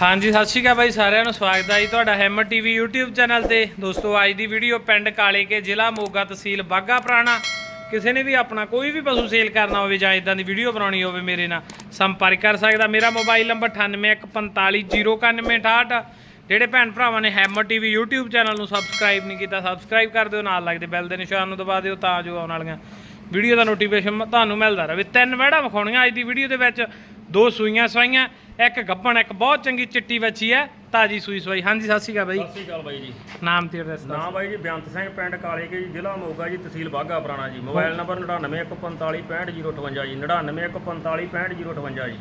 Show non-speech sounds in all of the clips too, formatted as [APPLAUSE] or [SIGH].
ਹਾਂਜੀ, ਸਤਿ ਸ਼੍ਰੀ ਅਕਾਲ ਬਾਈ ਸਾਰਿਆਂ ਨੂੰ, ਸਵਾਗਤ ਹੈ ਜੀ ਤੁਹਾਡਾ ਹੈਮਰ ਟੀਵੀ YouTube ਚੈਨਲ ਤੇ। ਦੋਸਤੋ, ਅੱਜ ਦੀ ਵੀਡੀਓ ਪਿੰਡ ਕਾਲੇ ਕੇ ਜ਼ਿਲ੍ਹਾ ਮੋਗਾ ਤਹਿਸੀਲ ਬਾਗਾ ਪੁਰਾਣਾ। ਕਿਸੇ ਨੇ ਵੀ ਆਪਣਾ ਕੋਈ ਵੀ ਪਸ਼ੂ ਸੇਲ ਕਰਨਾ ਹੋਵੇ ਜਾਂ ਇਦਾਂ ਦੀ ਵੀਡੀਓ ਬਣਾਉਣੀ ਹੋਵੇ ਮੇਰੇ ਨਾਲ, ਸੰਪਰਕ ਕਰ ਸਕਦਾ। ਮੇਰਾ ਮੋਬਾਈਲ ਨੰਬਰ 9814509868 ਜਿਹੜੇ ਭੈਣ ਭਰਾਵਾਂ ਨੇ ਹੈਮਰ ਟੀਵੀ YouTube ਚੈਨਲ ਨੂੰ ਸਬਸਕ੍ਰਾਈਬ ਨਹੀਂ ਕੀਤਾ ਸਬਸਕ੍ਰਾਈਬ ਕਰ ਦਿਓ, ਨਾਲ ਲੱਗਦੇ ਬੈਲ ਦੇ ਨਿਸ਼ਾਨ ਨੂੰ ਦਬਾ ਦਿਓ ਤਾਂ ਜੋ ਆਉਣ ਵਾਲੀਆਂ ਵੀਡੀਓ ਦਾ ਨੋਟੀਫਿਕੇਸ਼ਨ ਤੁਹਾਨੂੰ ਮਿਲਦਾ ਰਹੇ। ਤਿੰਨ ਵੜਾ ਵਿਖਾਉਣੀਆਂ ਅੱਜ ਦੀ ਵੀਡੀਓ ਦੇ ਵਿੱਚ। ਦੋ ਸੂਈਆਂ ਸਵਾਈਆਂ ਇੱਕ ਗੱਬਣ ਇੱਕ ਬਹੁਤ ਚੰਗੀ ਚਿੱਟੀ ਬੱਚੀ ਹੈ ਤਾਜੀ ਸੂਈ ਸਵਾਈ। ਹਾਂਜੀ ਸਤਿ ਸ਼੍ਰੀ ਅਕਾਲ ਬਾਈ। ਸਤਿ ਸ਼੍ਰੀ ਅਕਾਲ ਬਾਈ ਜੀ। ਨਾਮ ਤੇ ਐਡਰੈਸ ਨਾਮ ਬਾਈ ਜੀ ਬੇਅੰਤ ਸਿੰਘ ਪਿੰਡ ਕਾਲੇ ਕੇ ਜੀ ਜ਼ਿਲ੍ਹਾ ਮੋਗਾ ਜੀ ਤਹਿਸੀਲ ਬਾਗਾ ਪੁਰਾਣਾ ਜੀ। ਮੋਬਾਈਲ ਨੰਬਰ 9915455058 ਜੀ 9915455058 ਜੀ।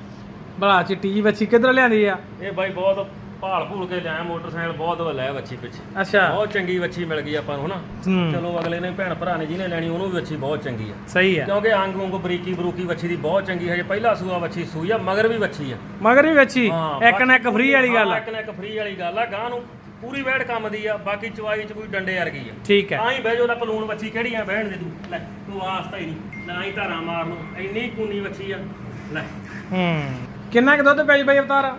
ਬੜਾ ਚਿੱਟੀ ਜੀ ਬੱਚੀ ਕਿੱਧਰ ਲਿਆਂਦੀ ਆ? ਇਹ ਬਾਈ ਬਹੁਤ ਭਾਲ ਭੂਲ ਕੇ ਲਿਆਇਆ ਮੋਟਰਸਾਈਕਲ ਬਹੁਤ ਲੈ ਵੱਛੀ ਪਿੱਛੇ। ਅੱਛਾ। ਬਹੁਤ ਚੰਗੀ ਵੱਛੀ ਮਿਲ ਗਈ ਆਪਾਂ ਨੂੰ ਹਨਾ? ਹੂੰ। ਚਲੋ ਅਗਲੇ ਨੇ ਭੈਣ ਭਰਾ ਨੇ ਜਿਹਨੇ ਲੈਣੀ ਉਹਨੂੰ ਵੀ ਵੱਛੀ ਬਹੁਤ ਚੰਗੀ ਆ। ਸਹੀ ਆ। ਕਿਉਂਕਿ ਅੰਗ ਉਂਗ ਬਰੀਕੀ ਬਰੂਕੀ ਵੱਛੀ ਦੀ ਬਹੁਤ ਚੰਗੀ ਹੈ ਜੇ ਪਹਿਲਾ ਸੂਆ ਵੱਛੀ ਸੂਈ ਆ ਮਗਰ ਵੀ ਵੱਛੀ ਆ। ਮਗਰ ਵੀ ਹਾਂ, ਇੱਕ ਨਾ ਇੱਕ ਫ੍ਰੀ ਵਾਲੀ ਗੱਲ ਹਾਂ, ਆ ਇੱਕ ਨਾ ਇੱਕ ਫ੍ਰੀ ਵਾਲੀ ਗੱਲ ਆ ਗਾਂ ਨੂੰ ਪੂਰੀ ਵੈੜ ਕੰਮ ਦੀ ਆ ਬਾਕੀ ਚਵਾਈ ਚ ਕੋਈ ਡੰਡੇ ਵਰਗੀ ਆ। ਠੀਕ ਹੈ ਤਾਂ ਹੀ ਬਹਿ ਜੋ ਦਾ ਪਲੂਣ ਵੱਛੀ ਕਿਹੜੀ ਆ ਬਹਿਣ ਦੇ ਤੂੰ। ਲੈ ਤੂੰ ਵਾਸਤਾ ਹੀ ਨਹੀਂ ਨਾ ਹੀ ਧਾਰਾਂ ਮਾਰ ਨੂੰ ਇੰਨੀ ਕੂਨੀ ਵੱਛੀ ਆ। ਲੈ। ਹੂੰ। ਕਿੰਨਾ ਕੁ ਦੁੱਧ ਪੈ ਜੀ ਬਾਈ ਅਵਤਾਰ?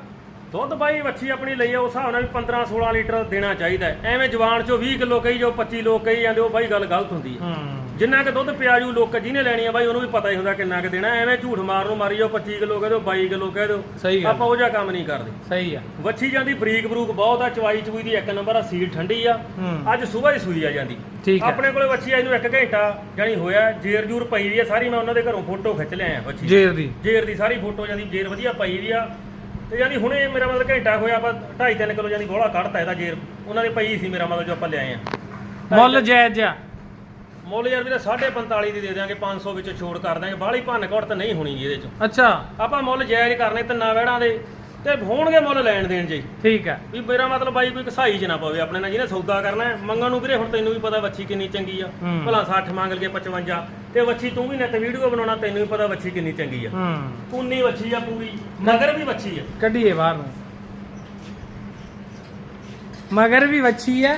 ਦੁੱਧ ਬਾਈ ਵੱਛੀ ਆਪਣੀ ਲਈ ਆ ਉਸ ਹਿਸਾਬ ਨਾਲ ਵੀ 15 16 ਲੀਟਰ ਦੇਣਾ ਚਾਹੀਦਾ ਹੈ। ਐਵੇਂ ਜਵਾਨ ਚੋਂ 20 ਕਿਲੋ ਕਹੀ ਜੋ 25 ਲੋਕ ਕਹੀ ਜਾਂਦੇ ਉਹ ਬਾਈ ਗੱਲ ਗਲਤ ਹੁੰਦੀ ਹੈ। ਹੂੰ। ਜਿੰਨਾ ਕਿ ਦੁੱਧ ਪਿਆ ਜੂ ਲੋਕ ਜਿਹਨੇ ਲੈਣੀ ਆ ਬਾਈ ਉਹਨੂੰ ਵੀ ਪਤਾ ਹੀ ਹੁੰਦਾ ਕਿੰਨਾ ਕਿ ਦੇਣਾ। ਐਵੇਂ ਝੂਠ ਮਾਰ ਨੂੰ ਮਾਰੀ ਜਾਓ 25 ਕਿਲੋ ਕਹਿ ਦਿਓ 22 ਕਿਲੋ ਕਹਿ ਦਿਓ। ਸਹੀ ਗੱਲ। ਆਪਾਂ ਉਹ ਜਿਹਾ ਕੰਮ ਨਹੀਂ ਕਰਦੇ। ਸਹੀ ਆ। ਵੱਛੀ ਜਾਂਦੀ ਬਰੀਕ ਬਰੂਕ ਬਹੁਤ ਆ ਚਵਾਈ ਚਵੂਈ ਦੀ ਇੱਕ ਨੰਬਰ ਆ ਸੀਲ ਠੰਡੀ ਆ। ਹੂੰ। ਅੱਜ ਸਵੇਰ ਹੀ ਸੂਈ ਆ ਜਾਂਦੀ। ਠੀਕ ਹੈ ਆਪਣੇ ਕੋਲੇ ਵੱਛੀ ਆਈ ਨੂੰ ਇੱਕ ਘੰਟਾ ਜਾਨੀ ਹੋਇਆ ਜੇਰ ਜੂਰ ਪਈ ਵੀ ਆ ਸਾਰੀ ਮੈਂ ਉਹਨਾਂ ਦੇ ਘਰੋਂ ਫੋਟੋ ਖਿੱਚ ਲਿਆ ਵੱਛੀ ਜੇਰ ਦੀ। ਜੇਰ ਦੀ ਸਾਰੀ ਫੋਟੋ ਜਾਂਦੀ ਜੇਰ ਵਧੀਆ ਪਈ ਵੀ ਆ। ਤੇ ਜਾਨੀ ਹੁਣੇ ਮੇਰਾ ਮਤਲਬ ਘੰਟਾ ਹੋਇਆ ਆਪਾਂ 2.5 3 ਕਿਲੋ ਜਾਨੀ ਬੋਲਾ ਕੱਢਤਾ ਇਹਦਾ ਜੇਰ। ਉਹਨਾਂ ਦੇ ਪਈ ਸੀ ਮੇਰਾ ਮਤਲਬ ਜੋ ਆਪਾਂ ਲਿਆਏ ਆ। ਮੁੱਲ ਜਾਇਜ਼ ਆ। ਮੁੱਲ ਯਾਰ ਵੀਰੇ 45 ਦੀ ਦੇ ਦਿਆਂਗੇ 500 ਵਿੱਚ ਛੋੜ ਕਰ ਦਾਂਗੇ ਬਾਹਲੀ ਭੰਨ ਘਟ ਤਾਂ ਨਹੀਂ ਹੋਣੀ ਜੀ ਇਹਦੇ ਚ। ਅੱਛਾ। ਆਪਾਂ ਮੁੱਲ ਜਾਇਜ਼ ਕਰਨੇ ਤਿੰਨਾਂ ਵਹਿੜਾਂ ਦੇ। ਤੇ ਹੋਣਗੇ ਮੁੱਲ ਲੈਣ ਦੇਣ ਜੀ। ਠੀਕ ਹੈ। ਵੀ ਮੇਰਾ ਮਤਲਬ ਬਾਈ ਕੋਈ ਕਸਾਈ ਚ ਨਾ ਪਵੇ ਆਪਣੇ ਨਾਲ ਜਿਹਨੇ ਸੌਦਾ ਕਰਨਾ ਹੈ। ਮੰਗਣ ਨੂੰ ਵੀਰੇ ਹੁਣ ਤੈਨੂੰ ਵੀ ਪਤਾ ਵੱਛੀ ਕਿੰਨੀ ਚੰਗੀ ਆ। ਹੂੰ। ਭਲਾ 60 ਮੰਗ ਲਈਏ 55 ਤੇ ਵੱਛੀ ਤੂੰ ਵੀ ਨੈਟ ਵੀਡੀਓ ਬਣਾਉਣਾ ਤੈਨੂੰ ਵੀ ਪਤਾ ਵੱਛੀ ਕਿੰਨੀ ਚੰਗੀ ਆ। ਹੂੰ। ਪੂਨੀ ਵੱਛੀ ਆ ਪੂਰੀ ਮਗਰ ਵੀ ਵੱਛੀ ਆ। ਕੱਢੀਏ ਬਾਹਰ ਨੂੰ। ਮਗਰ ਵੀ ਵੱਛੀ ਹੈ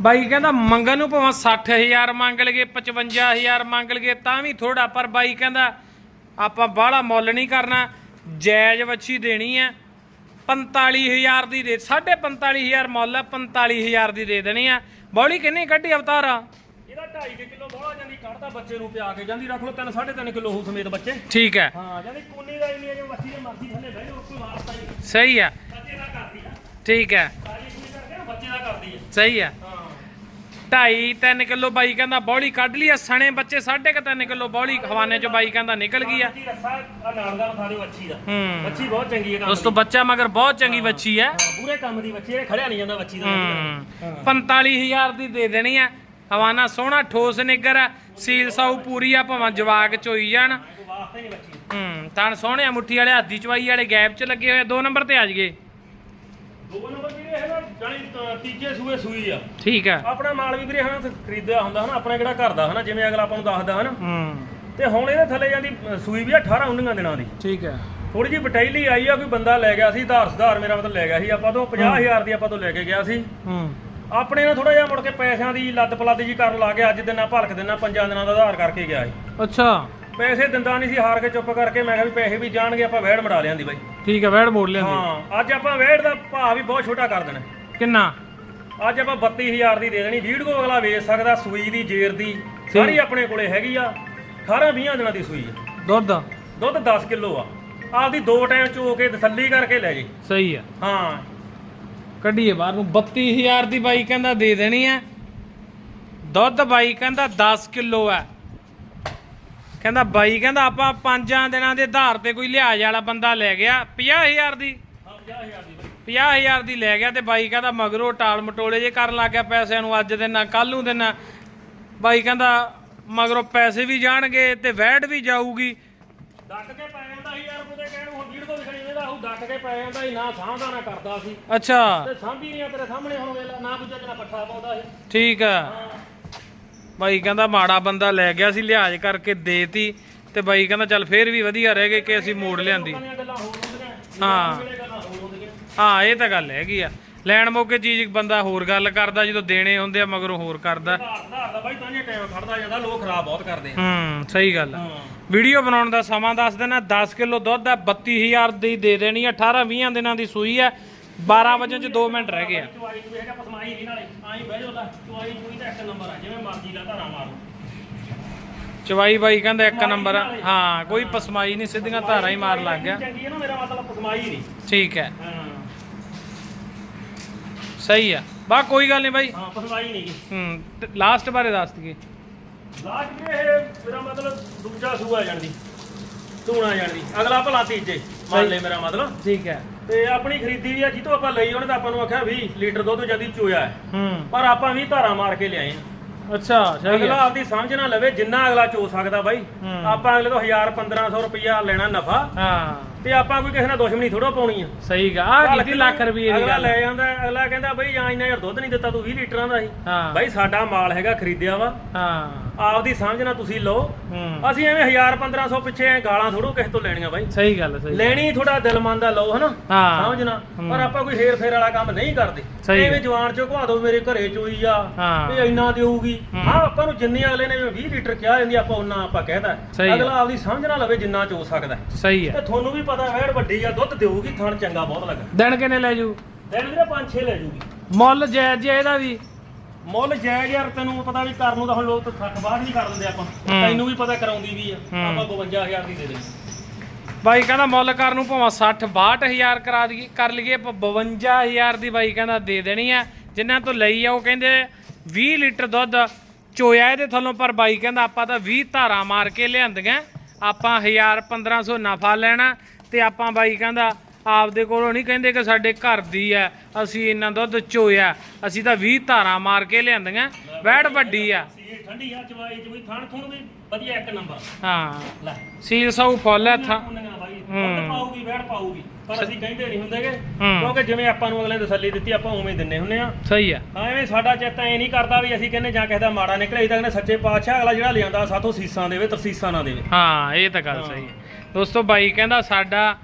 ਬਾਈ ਕਹਿੰਦਾ ਮੰਗਣ ਨੂੰ ਭਾਵੇਂ 60000 ਮੰਗ ਲਗੇ 55000 ਮੰਗ ਲਗੇ ਤਾਂ ਵੀ ਥੋੜਾ ਪਰ ਬਾਈ ਕਹਿੰਦਾ ਆਪਾਂ ਬਾਹਲਾ ਮੁੱਲ ਨਹੀਂ ਕਰਨਾ। ਜਾਇਜ਼ ਵੱਛੀ ਦੇਣੀ ਹੈ 45000 ਦੀ ਦੇ 45000 ਮੁੱਲ ਹੈ 45000 ਦੀ ਦੇ ਦੇਣੀ ਆ। ਬੌਲੀ ਕਿੰਨੀ ਕੱਢੀ ਅਵਤਾਰਾ? ਇਹਦਾ 2.5 ਕਿਲੋ ਬੋਲਾ ਜਾਂਦੀ ਕੱਢਦਾ ਬੱਚੇ ਨੂੰ ਪਿਆ ਕੇ। ਜਾਂਦੀ ਰੱਖ ਲਓ 3 3.5 ਕਿਲੋ ਹੋ ਸਮੇਤ ਬੱਚੇ। ਠੀਕ ਹੈ। ਹਾਂ ਜਾਂਦੀ ਪੂਨੀ ਦਾ ਇੰਨੀ ਜੋ ਵੱਛੀ ਦੇ ਮਰਜ਼ੀ ਥੱਲੇ ਬਹਿ ਜਾਓ ਕੋਈ ਵਾਸਤਾ ਹੀ ਸਹੀ ਹੈ ਬੱਚੇ ਦਾ ਕਰਦੀ ਆ। ਠੀਕ ਹੈ। ਬੱਚੇ ਦਾ ਕਰਦੀ ਆ। ਸਹੀ ਹੈ ਹਾਂ। ਢਾਈ 3 ਕਿਲੋ ਬਾਈ ਕਹਿੰਦਾ ਬੌਲੀ ਕੱਢ ਲਈ ਆ ਸਣੇ ਬੱਚੇ 3.5 ਕਿਲੋ ਬੌਲੀ ਹਵਾਨੇ ਚ ਬਾਈ ਕਹਿੰਦਾ ਨਿਕਲ ਗਈ ਆ। ਦਿਓ ਦਾ ਹੂੰ। ਬਹੁਤ ਚੰਗੀ ਹੈ ਦੋਸਤੋ ਬੱਚਾ ਮਗਰ ਬਹੁਤ ਚੰਗੀ ਬੱਚੀ ਹੈ ਪੂਰੇ ਕੰਮ ਦੀ ਬੱਚੀ ਇਹ ਖੜਿਆ ਨਹੀਂ ਜਾਂਦਾ ਬੱਚੀ ਦਾ। ਹੂੰ। 45000 ਦੀ ਦੇ ਦੇਣੀ ਆ। ਹਵਾਨਾ ਸੋਹਣਾ ਠੋਸ ਨਿੱਗਰ ਆ। ਸੀਲ ਸਾਊ ਪੂਰੀ ਆ ਭਾਵੇਂ ਜਵਾਕ ਚੋਈ ਜਾਣ। ਹੀ ਤਾਂ ਸੋਹਣਿਆ ਮੁੱਠੀ ਵਾਲੇ ਹੱਦੀ ਚਵਾਈ ਵਾਲੇ ਗੈਪ ਚ ਲੱਗੇ ਹੋਏ ਦੋ ਨੰਬਰ ਤੇ ਆ ਜਗੇ ਦੋ ਨੰਬਰ ਜਾਨੀ ਤੀਜੇ ਸੂਏ ਸੂਈ ਆ। ਠੀਕ ਆ। ਆਪਣਾ ਮਾਲ ਵੀ ਵੀਰੇ ਹਨਾ ਖਰੀਦਿਆ ਹੁੰਦਾ ਹਨਾ ਆਪਣਾ ਕਿਹੜਾ ਘਰ ਦਾ ਹਨਾ ਜਿਵੇਂ ਅਗਲਾ ਆਪਾਂ ਨੂੰ ਦੱਸਦਾ ਹਨਾ। ਹੂੰ। ਤੇ ਹੁਣ ਇਹਦੇ ਥੱਲੇ ਜਾਂਦੀ ਅ, ਸੂਈ ਵੀ ਆ 18 19 ਦਿਨਾਂ ਦੀ। ਠੀਕ ਆ। ਥੋੜੀ ਜਿਹੀ ਬਟੈਲੀ ਆਈ ਆ ਕੋਈ ਬੰਦਾ ਲੈ ਗਿਆ ਸੀ ਧਾਰ ਸੁਧਾਰ ਮੇਰਾ ਮਤਲਬ ਲੈ ਗਿਆ ਸੀ ਆਪਾਂ ਤੋਂ 50000 ਦੀ ਆਪਾਂ ਤੋਂ ਲੈ ਕੇ ਗਿਆ ਸੀ। ਹੂੰ। ਆਪਣੇ ਨਾਲ ਥੋੜਾ ਜਿਹਾ ਮੁੜ ਕੇ ਪੈਸਿਆਂ ਦੀ ਲੱਦ ਪਲੱਦ ਜੀ ਕਰਨ ਲੱਗ ਗਿਆ ਅੱਜ ਦਿਨਾਂ ਭਲਕ ਦਿਨਾਂ ਪੰਜਾਂ ਦਿਨਾਂ ਦਾ ਆਧਾਰ ਕਰਕੇ ਗਿਆ ਸੀ ਅੱਛਾ। ਪੈਸੇ ਦਿੰਦਾ ਨਹੀਂ ਸੀ ਹਾਰ ਕੇ ਚੁੱਪ ਕਰਕੇ ਮੈਂ ਕਿਹਾ ਵੀ ਪੈਸੇ ਵੀ ਜਾਣਗੇ ਆਪਾਂ ਵਹਿੜ ਮੜਾ ਲਿਆਂਦੀ ਬਾਈ। ਠੀਕ ਮੋੜ ਲਿਆਂਦੀ। ਹਾਂ ਅੱਜ ਆਪਾਂ ਵਹਿੜ ਦਾ ਭਾਅ ਵੀ ਬਹੁਤ ਛੋਟਾ ਕਰ ਦੇਣਾ। ਕਿੰਨਾ? ਅੱਜ ਆਪਾਂ 32000 ਦੀ ਦੇ ਦੇਣੀ ਵੀਡੀਓ ਅਗਲਾ ਵੇਚ ਸਕਦਾ ਸੂਈ ਦੀ ਜੇਰ ਦੀ ਸਾਰੀ ਆਪਣੇ ਕੋਲੇ ਹੈਗੀ ਆ। 18 20 ਦਿਨਾਂ ਦੀ ਸੂਈ ਆ। ਦੁੱਧ? ਦੁੱਧ 10 ਕਿਲੋ ਆ। ਆਪਦੀ ਦੋ ਟਾਈਮ ਚੋ ਕੇ ਤਸੱਲੀ ਕਰਕੇ ਲੈ ਜੀ। ਸਹੀ ਆ। ਹਾਂ। ਕੱਢੀਏ ਬਾਹਰ ਨੂੰ। 32000 ਦੀ ਬਾਈ ਕਹਿੰਦਾ ਦੇ ਦੇਣੀ ਹੈ ਦੁੱਧ ਬਾਈ ਕਹਿੰਦਾ 10 ਕਿਲੋ ਹੈ ਕਹਿੰਦਾ ਬਾਈ ਕਹਿੰਦਾ ਆਪਾਂ ਪੰਜਾਂ ਦਿਨਾਂ ਦੇ ਆਧਾਰ ਤੇ ਕੋਈ ਲਿਹਾਜ਼ ਵਾਲਾ ਬੰਦਾ ਲੈ ਗਿਆ। 50000 ਦੀ। 50000 ਦੀ। 50000 ਦੀ ਲੈ ਗਿਆ ਤੇ ਬਾਈ ਕਹਿੰਦਾ ਮਗਰੋਂ ਟਾਲ ਮਟੋਲੇ ਜੇ ਕਰਨ ਲੱਗ ਗਿਆ ਪੈਸਿਆਂ ਨੂੰ ਅੱਜ ਦੇਣਾ ਕੱਲ ਨੂੰ ਦੇਣਾ ਬਾਈ ਕਹਿੰਦਾ ਮਗਰੋਂ ਪੈਸੇ ਵੀ ਜਾਣਗੇ ਤੇ ਵੈਟ ਵੀ ਜਾਊਗੀ। ਡੱਕ ਕੇ ਪੈ ਜਾਂਦਾ ਸੀ ਯਾਰ ਉਹਦੇ ਕਹਿਣ ਨੂੰ ਹੁਣ ਵੀਡੀਓ ਦਿਖਣੀ ਇਹਦਾ ਉਹ ਡੱਕ ਕੇ ਪੈ ਜਾਂਦਾ ਸੀ ਨਾ ਸਾਂਭਦਾ ਨਾ ਕਰਦਾ ਸੀ। ਅੱਛਾ। ਤੇ ਸਾਂਭੀ ਨਹੀਂ ਤੇਰੇ ਸਾਹਮਣੇ ਹੁਣ ਵੇਲਾ ਨਾ ਦੂਜਾ ਜਣਾ ਪੱਠਾ ਪਾਉਂਦਾ ਸੀ। ਠੀਕ ਆ। ਬਾਈ ਕਹਿੰਦਾ ਮਾੜਾ ਬੰਦਾ ਲੈ ਗਿਆ ਸੀ ਲਿਹਾਜ਼ ਕਰਕੇ ਦੇਤੀ। ਤੇ ਬਾਈ ਕਹਿੰਦਾ ਚੱਲ ਫੇਰ ਵੀ ਵਧੀਆ ਰਹਿ ਗਏ ਕਿ ਅਸੀਂ ਮੋੜ ਲਿਆਂਦੀ। ਹਾਂ। ਜਿਹੜੇ ਗੱਲਾਂ ਹੋਰ ਹੁੰਦੀਆਂ ਹਾਂ ਇਹ ਤਾਂ ਗੱਲ ਹੈਗੀ ਆ। ਲੈਣ ਮੌਕੇ ਚੀਜ਼ ਬੰਦਾ ਹੋਰ ਗੱਲ ਕਰਦਾ ਜਦੋਂ ਦੇਣੇ ਹੁੰਦੇ ਆ ਮਗਰੋਂ ਹੋਰ ਕਰਦਾ। ਧਾਰ ਧਾਰ ਦਾ ਬਾਈ ਤਾਂ ਜੇ ਟਾਈਮ ਖੜਦਾ ਜਾਂਦਾ ਲੋਕ ਖਰਾਬ ਬਹੁਤ ਕਰਦੇ ਆ। ਹੂੰ ਸਹੀ ਗੱਲ ਆ। ਵੀਡੀਓ ਬਣਾਉਣ ਦਾ ਸਮਾਂ ਦੱਸ ਦੇਣਾ 10 ਕਿਲੋ ਦੁੱਧ ਆ 32000 ਦੀ ਦੇ ਦੇਣੀ ਆ 18 20 ਦਿਨਾਂ ਦੀ ਸੂਈ ਆ 12 ਵਜੇ ਚ 2 ਮਿੰਟ ਰਹਿ ਗਏ ਆ। ਚੁਆਈ ਨੂੰ ਹੈਗਾ ਪਸਮਾਈ ਨਹੀਂ ਨਾਲੇ ਆਈ ਬਹਿ ਜਾਓ ਲੈ ਚੁਆਈ ਚੁਈ ਤਾਂ ਇੱਕ ਨੰਬਰ ਆ ਜਿਵੇਂ ਮਰਜ਼ੀ ਦਾ ਧਾਰਾ ਮਾਰੋ। ਚਵਾਈ ਬਾਈ ਕਹਿੰਦਾ ਇੱਕ ਨੰਬਰ। ਹਾਂ ਕੋਈ ਪਸਮਾਈ ਨਹੀਂ ਸਿੱਧੀਆਂ ਧਾਰਾਂ ਹੀ ਮਾਰ ਲੱਗ ਗਿਆ। ਚੰਗੀ ਹੈ ਨਾ ਮੇਰਾ ਮਤਲਬ ਪਸਮਾਈ ਨਹੀਂ। ਠੀਕ ਹੈ। ਹਾਂ। ਸਹੀ ਆ। ਬਾ ਕੋਈ ਗੱਲ ਨਹੀਂ ਬਾਈ। ਹਾਂ ਪਸਮਾਈ ਨਹੀਂ ਹੂੰ ਲਾਸਟ ਬਾਰੇ ਦੱਸ ਦਈਏ। ਲਾਸਟ ਵੀ ਇਹ ਮੇਰਾ ਮਤਲਬ ਦੂਜਾ ਸੂਆ ਜਾਣਦੀ ਧੂਣਾ ਜਾਣਦੀ ਅਗਲਾ ਭਲਾ ਤੀਜੇ। ਮੰਨ ਲੈ ਮੇਰਾ ਮਤਲਬ। ਠੀਕ ਹੈ। ਤੇ ਆਪਣੀ ਖਰੀਦੀ ਵੀ ਆ ਜਿੱਤੋਂ ਆਪਾਂ ਲਈ ਉਹਨੇ ਤਾਂ ਆਪਾਂ ਨੂੰ ਆਖਿਆ 20 ਲੀਟਰ ਦੁੱਧ ਜਦੀ ਚੋਇਆ ਹੈ। ਹੂੰ। ਪਰ ਆਪਾਂ 20 ਧਾਰਾ ਮਾਰ ਕੇ ਲਿਆਏ ਆ। ਅੱਛਾ ਸਹੀ ਅਗਲਾ ਆਪਦੀ ਸਮਝ ਨਾ ਲਵੇ ਜਿੰਨਾ ਅਗਲਾ ਚੋ ਸਕਦਾ ਬਾਈ। ਆਪਾਂ ਅਗਲੇ ਤੋਂ 1000 1500 ਰੁਪਇਆ ਲੈਣਾ ਨਫਾ। ਹਾਂ। ਤੇ ਆਪਾਂ ਕੋਈ ਕਿਸੇ ਨਾਲ ਦੁਸ਼ਮਣੀ ਥੋੜਾ ਪਾਉਣੀ ਆ। ਸਹੀ ਗਾ ਆ ਕੀਤੀ ਲੱਖ ਰੁਪਏ ਦੀ ਅਗਲਾ ਗੱਲ ਲੈ ਜਾਂਦਾ ਅਗਲਾ ਕਹਿੰਦਾ ਬਈ ਜਾਂ ਇੰਨਾ ਯਾਰ ਦੁੱਧ ਨਹੀਂ ਦਿੱਤਾ ਤੂੰ 20 ਲੀਟਰਾਂ ਦਾ ਸੀ ਹਾਂ। ਬਾਈ ਸਾਡਾ ਮਾਲ ਹੈਗਾ ਖਰੀਦਿਆ ਵਾ। ਹਾਂ। ਆਪਦੀ ਸਮਝ ਨਾਲ ਤੁਸੀਂ ਲਓ। ਹੂੰ। ਅਸੀਂ ਐਵੇਂ 1000 1500 ਪਿੱਛੇ ਐਂ ਗਾਲਾਂ ਥੋੜੋ ਕਿਸੇ ਤੋਂ ਲੈਣੀਆਂ ਬਾਈ। ਸਹੀ ਗੱਲ ਸਹੀ ਲੈਣੀ ਥੋੜਾ ਦਿਲ ਮੰਨਦਾ ਲਓ ਹਨਾ? ਹਾਂ। ਸਮਝਣਾ। ਪਰ ਆਪਾਂ ਕੋਈ ਹੇਰ ਫੇਰ ਵਾਲਾ ਕੰਮ ਨਹੀਂ ਕਰਦੇ। ਐਵੇਂ। ਜਵਾਨ ਚੋਂ ਘਵਾ ਦੋ ਮੇਰੇ ਘਰੇ ਚੋਈ ਆ। ਹਾਂ। ਤੇ ਇੰਨਾ ਦੇਊਗੀ। ਹੂੰ। ਆਪਾਂ ਨੂੰ ਜਿੰਨੀ ਅਗਲੇ ਨੇ 20 ਲੀਟਰ ਕਿਹਾ ਜਾਂਦੀ ਆਪਾਂ ਉਹਨਾਂ ਆਪਾਂ ਕਹਿਦਾ ਸਹੀ ਹੈ। ਅਗਲਾ ਆਪਦੀ ਸਮਝ ਨਾ ਲਵੇ ਜਿੰਨਾ ਚੋ ਸਕਦਾ। ਹੈ। ਸਹੀ ਤੇ ਹੈ ਤੁਹਾਨੂੰ ਵੀ ਪਤਾ ਵੈੜ ਵੱਡੀ ਆ ਦੁੱਧ ਦੇਊਗੀ ਥਣ ਚੰਗਾ ਬਹੁਤ ਲੱਗਾ। ਦਿਨ ਕਿੰਨੇ ਲੈ ਜੂ? ਦਿਨ ਵੀਰੇ 5-6 ਲੈ ਜੂਗੀ। ਮੁੱਲ ਜਾਇਜ਼ ਜੇ ਇਹਦਾ ਵੀ? ਮੁੱਲ ਜਾਇਜ਼ ਯਾਰ ਤੈਨੂੰ ਪਤਾ ਵੀ ਕਰਨ ਨੂੰ ਤਾਂ ਹੁਣ ਲੋਕ ਤਾਂ 60 ਬਾਹਰ ਨਹੀਂ ਕਰ ਦਿੰਦੇ ਆਪਾਂ। ਤੈਨੂੰ ਵੀ ਪਤਾ ਕਰਾਉਂਦੀ ਵੀ ਆ। ਆਪਾਂ 52000 ਦੀ ਦੇ ਦੇਣੀ। ਬਾਈ ਕਹਿੰਦਾ ਮੁੱਲ ਕਰਨ ਨੂੰ ਭਾਵੇਂ 60 62000 ਕਰਾ ਦਈਏ ਕਰ ਲਈਏ ਆਪਾਂ 52000 ਦੀ ਬਾਈ ਕਹਿੰਦਾ ਦੇ ਦੇਣੀ ਆ। ਜਿਨ੍ਹਾਂ ਤੋਂ ਲਈ ਆ ਉਹ ਕਹਿੰਦੇ 20 ਲੀਟਰ ਦੁੱਧ ਚੋਇਆ ਇਹਦੇ ਥੱਲੋਂ ਪਰ ਬਾਈ ਕਹਿੰਦਾ ਆਪਾਂ ਤਾਂ 20 ਧਾਰਾਂ ਮਾਰ ਕੇ ਲਿਆਂਦੀਆਂ। ਆਪਾਂ 1000 1500 ਨਫਾ ਲੈਣਾ। ਤੇ ਆਪਾਂ ਬਾਈ ਕਹਿੰਦਾ ਆਪਦੇ ਕੋਲੋਂ ਨਹੀਂ ਕਹਿੰਦੇ ਕਿ ਸਾਡੇ ਘਰ ਦੀ ਆ ਅਸੀਂ ਇੰਨਾ ਦੁੱਧ ਚੋਇਆ। ਅਸੀਂ ਤਾਂ 20 ਧਾਰਾਂ ਮਾਰ ਕੇ ਲਿਆਂਦੀਆਂ ਵੈੜ ਵੱਡੀ ਆ। ਸੀ ਠੰਡੀ ਆ ਚਵਾਈ ਚ ਵੀ ਥਣ ਥੁਣ ਵੀ ਵਧੀਆ ਇੱਕ ਨੰਬਰ ਹਾਂ ਲੈ। ਸੀਲ ਸੌ ਫੁੱਲ ਹੈ ਥਾਂ ਉਹਨੀਆਂ ਬਾਈ ਹੂੰ। ਦੁੱਧ ਪਾਊਗੀ ਵੈੜ ਪਾਊਗੀ ਪਰ ਅਸੀਂ ਕਹਿੰਦੇ ਨਹੀਂ ਹੁੰਦੇਗੇ। ਕਿਉਂਕਿ ਜਿਵੇਂ ਆਪਾਂ ਨੂੰ ਅਗਲੇ ਨੇ ਤਸੱਲੀ ਦਿੱਤੀ ਆਪਾਂ ਉਵੇਂ ਦਿੰਨੇ ਹੁੰਨੇ ਆ। ਸਹੀ ਆ। ਐਵੇਂ ਸਾਡਾ ਚਿੱਤ ਐ ਨਹੀਂ ਕਰਦਾ ਵੀ ਅਸੀਂ ਕਹਿੰਦੇ ਜਾਂ ਕਿਸੇ ਦਾ ਮਾੜਾ ਨਿਕਲੇ ਅਸੀਂ ਤਾਂ ਕਹਿੰਦੇ ਸੱਚੇ ਪਾਤਸ਼ਾਹ ਅਗਲਾ ਜਿਹੜਾ ਲਿਆਂਦਾ ਸਾਥੋਂ ਸੀਸਾਂ ਦੇਵੇ ਤਰਸੀਸਾਂ ਨਾ ਦੇਵੇ। ਹਾਂ ਇਹ ਤਾਂ ਗੱਲ ਸਹੀ ਹੈ ਦੋਸਤੋ ਬਾਈ ਕਹਿੰਦਾ ਸਾਡਾ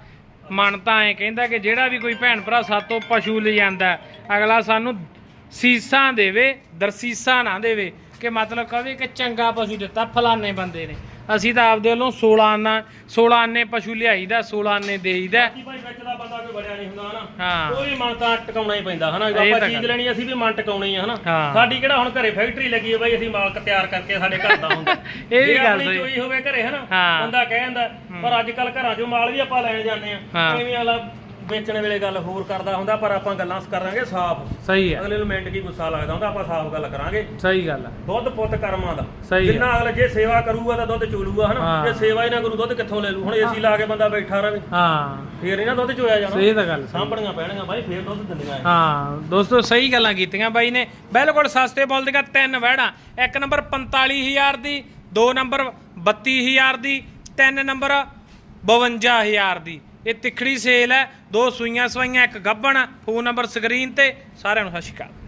ਮਨ ਤਾਂ ਐ ਕਹਿੰਦਾ ਕਿ ਜਿਹੜਾ ਵੀ ਕੋਈ ਭੈਣ ਭਰਾ ਸਾਤੋਂ ਪਸ਼ੂ ਲੈ ਜਾਂਦਾ ਅਗਲਾ ਸਾਨੂੰ ਸੀਸਾਂ ਦੇਵੇ, ਦਰਸੀਸਾਂ ਨਾ ਦੇਵੇ, ਕਿ ਮਤਲਬ ਕਹੇ ਕਿ ਚੰਗਾ ਪਸ਼ੂ ਦਿੱਤਾ, ਫਲਾਣੇ ਬੰਦੇ ਨੇ। ਅਸੀਂ ਤਾਂ ਆਪਦੇ ਵੱਲੋਂ 16 ਆਨਾ 16 ਆਨੇ ਪਸ਼ੂ ਲਿਆਈਦਾ 16 ਆਨੇ ਦੇਈਦਾ ਬਾਕੀ ਭਾਈ ਵਿੱਚ ਦਾ ਬੰਦਾ ਕੋਈ ਬੜਿਆ ਨਹੀਂ ਹੁੰਦਾ ਹਨਾ ਹਾਂ। ਕੋਈ ਮਨ ਤਾਂ ਟਿਕਾਉਣਾ ਹੀ ਪੈਂਦਾ ਹਨਾ ਇਹ ਆਪਾਂ ਤਾਂ ਚੀਜ਼ ਗੱਲ। ਲੈਣੀ ਅਸੀਂ ਵੀ ਮਨ ਟਿਕਾਉਣੀ ਆ ਹਨਾ ਹਾਂ। ਸਾਡੀ ਕਿਹੜਾ ਹੁਣ ਘਰੇ ਫੈਕਟਰੀ ਲੱਗੀ ਹੈ ਬਾਈ ਅਸੀਂ ਮਾਲਕ ਤਿਆਰ ਕਰਕੇ ਸਾਡੇ ਘਰ ਦਾ ਹੁੰਦਾ [LAUGHS] ਇਹ ਵੀ ਜੇ ਗੱਲ ਆਪਣੀ ਸਹੀ। ਚੋਈ ਹੋਵੇ ਘਰੇ ਹਨਾ ਹਾਂ। ਬੰਦਾ ਕਹਿ ਜਾਂਦਾ ਪਰ ਅੱਜ ਕੱਲ ਘਰਾਂ ਚੋਂ ਮਾਲ ਵੀ ਆਪਾਂ ਲੈਣ ਜਾਂਦੇ ਆ ਹਾਂ। ਐਵੇਂ ਵਾਲਾ ਵੇਚਣ ਵੇਲੇ ਗੱਲ ਹੋਰ ਕਰਦਾ ਹੁੰਦਾ ਪਰ ਆਪਾਂ ਗੱਲਾਂ ਕਰਾਂਗੇ ਸਾਫ਼। ਸਹੀ ਹੈ। ਅਗਲੇ ਨੂੰ ਮਿੰਟ ਕੀ ਗੁੱਸਾ ਲੱਗਦਾ ਹੁੰਦਾ ਆਪਾਂ ਸਾਫ਼ ਗੱਲ ਕਰਾਂਗੇ। ਸਹੀ ਗੱਲ ਹੈ। ਦੁੱਧ ਪੁੱਤ ਕਰਮਾਂ ਦਾ। ਸਹੀ ਹੈ। ਜਿੰਨਾ ਅਗਲੇ ਜੇ ਸੇਵਾ ਕਰੂਗਾ ਤਾਂ ਦੁੱਧ ਚੋਲੂਗਾ ਹਨਾ? ਹਾਂ। ਜੇ ਸੇਵਾ ਹੀ ਨਾ ਕਰੂ ਦੁੱਧ ਕਿੱਥੋਂ ਲੈ ਲੂ? ਹੁਣ ਏਸੀ ਲਾ ਕੇ ਬੰਦਾ ਬੈਠਾ ਰਵੇ। ਹਾਂ। ਫੇਰ ਇਹਨਾਂ ਦੁੱਧ ਚੋਇਆ ਜਾਣਾ। ਸਹੀ ਤਾਂ ਗੱਲ ਸਹੀ। ਸਾਂਭਣੀਆਂ ਪੈਣਗੀਆਂ ਬਾਈ ਫੇਰ ਦੁੱਧ ਦਿੰਦੀਆਂ ਇਹ। ਹਾਂ ਦੋਸਤੋ ਸਹੀ ਗੱਲਾਂ ਕੀਤੀਆਂ ਬਾਈ ਨੇ। ਬਿਲਕੁਲ ਸਸਤੇ ਮੁੱਲ ਦੀਆਂ ਤਿੰਨ ਵਹਿੜਾਂ। ਇੱਕ ਨੰਬਰ 45000 ਦੀ ਦੋ ਨੰਬਰ 32000 ਦੀ ਤਿੰਨ ਨੰਬਰ 52000 ਦੀ। ਇਹ ਤਿਖੜੀ ਸੇਲ ਹੈ, ਦੋ ਸੂਈਆਂ ਸਵਾਈਆਂ, ਇੱਕ ਗੱਬਣ, ਫੋਨ ਨੰਬਰ ਸਕਰੀਨ ਤੇ ਸਾਰਿਆਂ ਨੂੰ ਸਤਿ ਸ਼੍ਰੀ ਅਕਾਲ।